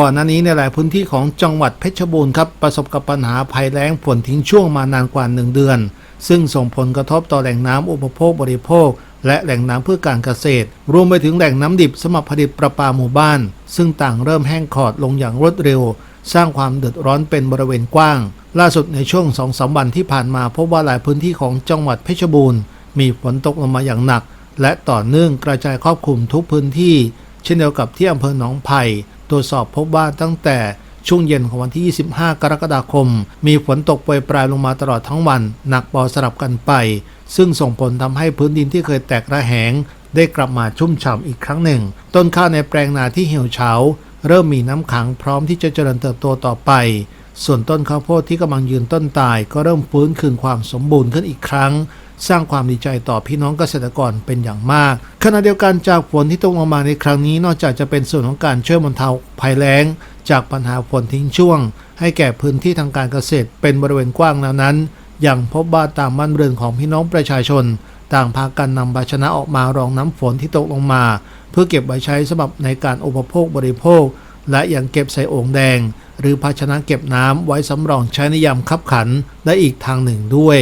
ก่อนหน้านี้ในหลายพื้นที่ของจังหวัดเพชรบูรณ์ครับประสบกับปัญหาภัยแล้งฝนทิ้งช่วงมานานกว่า 1 เดือน ซึ่งส่งผลกระทบต่อแหล่งน้ำอุปโภคบริโภค และแหล่งน้ำเพื่อการเกษตร รวมไปถึงแหล่งน้ำดิบสำหรับผลิตประปาหมู่บ้าน ซึ่งต่างเริ่มแห้งขอดลงอย่างรวดเร็ว สร้างความเดือดร้อนเป็นบริเวณกว้าง ล่าสุดในช่วงสองสามวันที่ผ่านมาพบว่าหลายพื้นที่ของจังหวัดเพชรบูรณ์ มีฝนตกลงมาอย่างหนัก และต่อเนื่องกระจายครอบคลุมทุกพื้นที่ เช่นเดียวกับที่อำเภอหนองไผ่ ตรวจสอบพบว่าตั้งแต่ช่วงเย็นของวันที่ 25 กรกฎาคม มีฝนตกโปรยปลายลงมาตลอดทั้งวัน หนักเบาสลับกันไป ซึ่งส่งผลทำให้พื้นดินที่เคยแตกระแหง ได้กลับมาชุ่มฉ่ำอีกครั้งหนึ่ง ต้นข้าวในแปลงนาที่เหี่ยวเฉา เริ่มมีน้ำขังพร้อมที่จะเจริญเติบโตต่อไป ส่วนต้นข้าวโพดที่กำลังยืนต้นตาย ก็เริ่มฟื้นคืนความสมบูรณ์ขึ้นอีกครั้ง สร้างความดีใจต่อพี่น้องเกษตรกรเป็นอย่างมาก ขณะเดียวกันจากฝนที่ตกลงมาในครั้งนี้ นอกจากจะเป็นส่วนของการช่วยบรรเทาภัยแล้ง จากปัญหาฝนทิ้งช่วง ให้แก่พื้นที่ทางการเกษตรเป็นบริเวณกว้างแล้วนั้นยังพบว่าตามบ้านเรือนของพี่น้องประชาชน ต่างพากันนำภาชนะออกมารองน้ำฝนที่ตกลงมา เพื่อเก็บไว้ใช้สำหรับในการอุปโภคบริโภค และยังเก็บใส่โอ่งแดง หรือภาชนะเก็บน้ำไว้สำรองใช้ในยามคับขันและอีกทางหนึ่งด้วย